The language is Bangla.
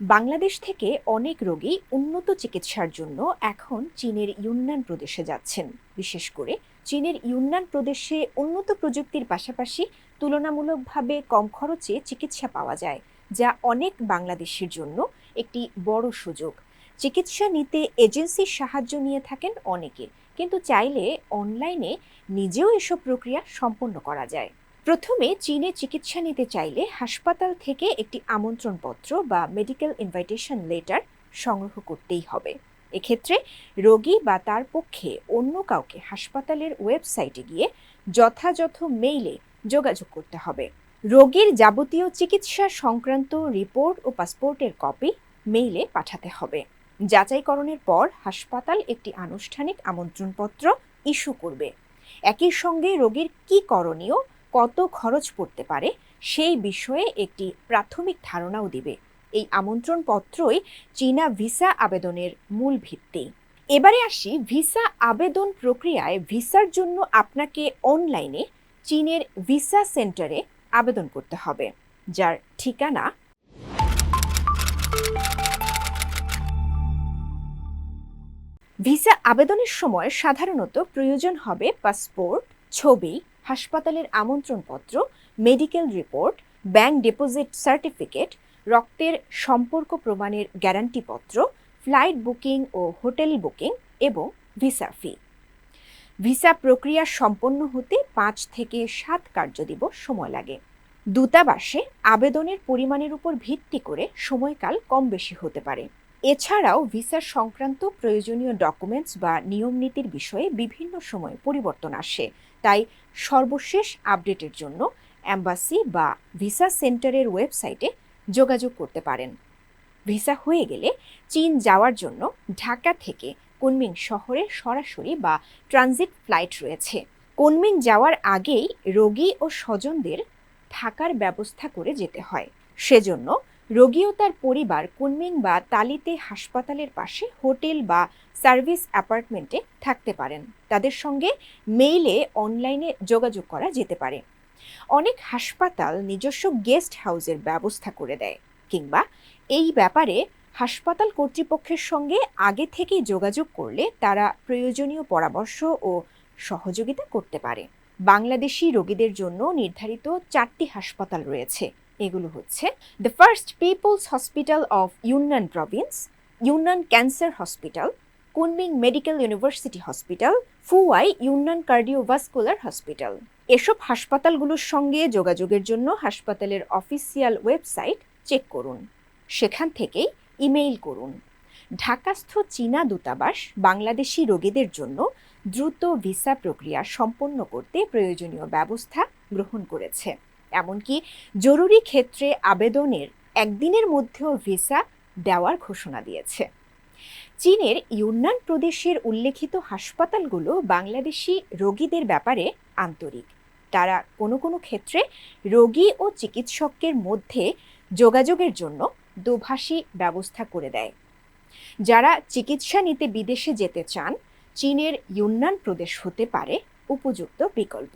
বাংলাদেশ থেকে অনেক রোগী উন্নত চিকিৎসার জন্য এখন চীনের ইউনান প্রদেশে যাচ্ছেন। বিশেষ করে চীনের ইউনান প্রদেশে উন্নত প্রযুক্তির পাশাপাশি তুলনামূলকভাবে কম খরচে চিকিৎসা পাওয়া যায়, যা অনেক বাংলাদেশের জন্য একটি বড় সুযোগ। চিকিৎসা নিতে এজেন্সির সাহায্য নিয়ে থাকেন অনেকে, কিন্তু চাইলে অনলাইনে নিজেও এসব প্রক্রিয়া সম্পন্ন করা যায়। প্রথমে চীনে চিকিৎসা নিতে চাইলে হাসপাতাল থেকে একটি আমন্ত্রণপত্র বা মেডিকেল ইনভাইটেশন লেটার সংগ্রহ করতেই হবে। এক্ষেত্রে রোগী বা তার পক্ষে অন্য কাউকে হাসপাতালের ওয়েবসাইটে গিয়ে যথাযথ মেইলে যোগাযোগ করতে হবে। রোগীর যাবতীয় চিকিৎসা সংক্রান্ত রিপোর্ট ও পাসপোর্টের কপি মেইলে পাঠাতে হবে। যাচাইকরণের পর হাসপাতাল একটি আনুষ্ঠানিক আমন্ত্রণপত্র ইস্যু করবে। একই সঙ্গে রোগীর কী করণীয় কত খরচ পড়তে পারে সেই বিষয়ে একটি প্রাথমিক ধারণাও দিবে। এই আমন্ত্রণপত্রই চীনা ভিসা আবেদনের মূল ভিত্তি। এবারে আসি ভিসা আবেদন প্রক্রিয়ায় ভিসার জন্য আপনাকে অনলাইনে চীনের ভিসা সেন্টারে আবেদন করতে হবে, যার ঠিকানা ভিসা আবেদনের সময় সাধারণত প্রয়োজন হবে পাসপোর্ট, ছবি হাসপাতালের আমন্ত্রণপত্র medical report bank deposit certificate রক্তের সম্পর্ক প্রমাণের গ্যারান্টিপত্র ফ্লাইট বুকিং ও হোটেল বুকিং এবং ভিসা ফি ভিসা প্রক্রিয়া সম্পন্ন হতে পাঁচ থেকে সাত কার্যদিবস সময় লাগে। দূতাবাসে আবেদনের পরিমাণের উপর ভিত্তি করে সময়কাল কম বেশি হতে পারে। এছাড়াও ভিসা সংক্রান্ত প্রয়োজনীয় ডকুমেন্টস বা নিয়ম নীতির বিষয়ে বিভিন্ন সময় পরিবর্তন আসে। তাই সর্বশেষ আপডেটের জন্য অ্যাম্বাসি বা ভিসা সেন্টারের ওয়েবসাইটে যোগাযোগ করতে পারেন। ভিসা হয়ে গেলে চীন যাওয়ার জন্য ঢাকা থেকে কুনমিং শহরে সরাসরি বা ট্রানজিট ফ্লাইট রয়েছে। কুনমিং যাওয়ার আগেই রোগী ও স্বজনদের থাকার ব্যবস্থা করে যেতে হয়। সেজন্য রোগী ও তার পরিবার কুনমিং বা তালিতে হাসপাতালের পাশে হোটেল বা সার্ভিস অ্যাপার্টমেন্টে থাকতে পারেন। তাদের সঙ্গে মেইলে অনলাইনে যোগাযোগ করা যেতে পারে। অনেক হাসপাতাল নিজস্ব গেস্ট হাউসের ব্যবস্থা করে দেয় কিংবা এই ব্যাপারে হাসপাতাল কর্তৃপক্ষের সঙ্গে আগে থেকেই যোগাযোগ করলে তারা প্রয়োজনীয় পরামর্শ ও সহযোগিতা করতে পারে। বাংলাদেশি রোগীদের জন্য নির্ধারিত চারটি হাসপাতাল রয়েছে। এগুলো হচ্ছে the first people's hospital of Yunnan province Yunnan cancer hospital Kunming medical university hospital Fuwai Yunnan cardiovascular hospital এসব হাসপাতালগুলোর সঙ্গে যোগাযোগের জন্য হাসপাতালের অফিসিয়াল ওয়েবসাইট চেক করুন। সেখান থেকেই ইমেইল করুন। ঢাকাস্থ চীনা দূতাবাস বাংলাদেশি রোগীদের জন্য দ্রুত ভিসা প্রক্রিয়া সম্পন্ন করতে প্রয়োজনীয় ব্যবস্থা গ্রহণ করেছে। এমনকি জরুরি ক্ষেত্রে আবেদনের একদিনের মধ্যেও ভিসা দেওয়ার ঘোষণা দিয়েছে। চীনের ইউনান প্রদেশের উল্লেখিত হাসপাতালগুলো বাংলাদেশি রোগীদের ব্যাপারে আন্তরিক। তারা কোনো কোনো ক্ষেত্রে রোগী ও চিকিৎসকের মধ্যে যোগাযোগের জন্য দোভাষী ব্যবস্থা করে দেয়। যারা চিকিৎসা নিতে বিদেশে যেতে চান, চীনের ইউনান প্রদেশ হতে পারে উপযুক্ত বিকল্প।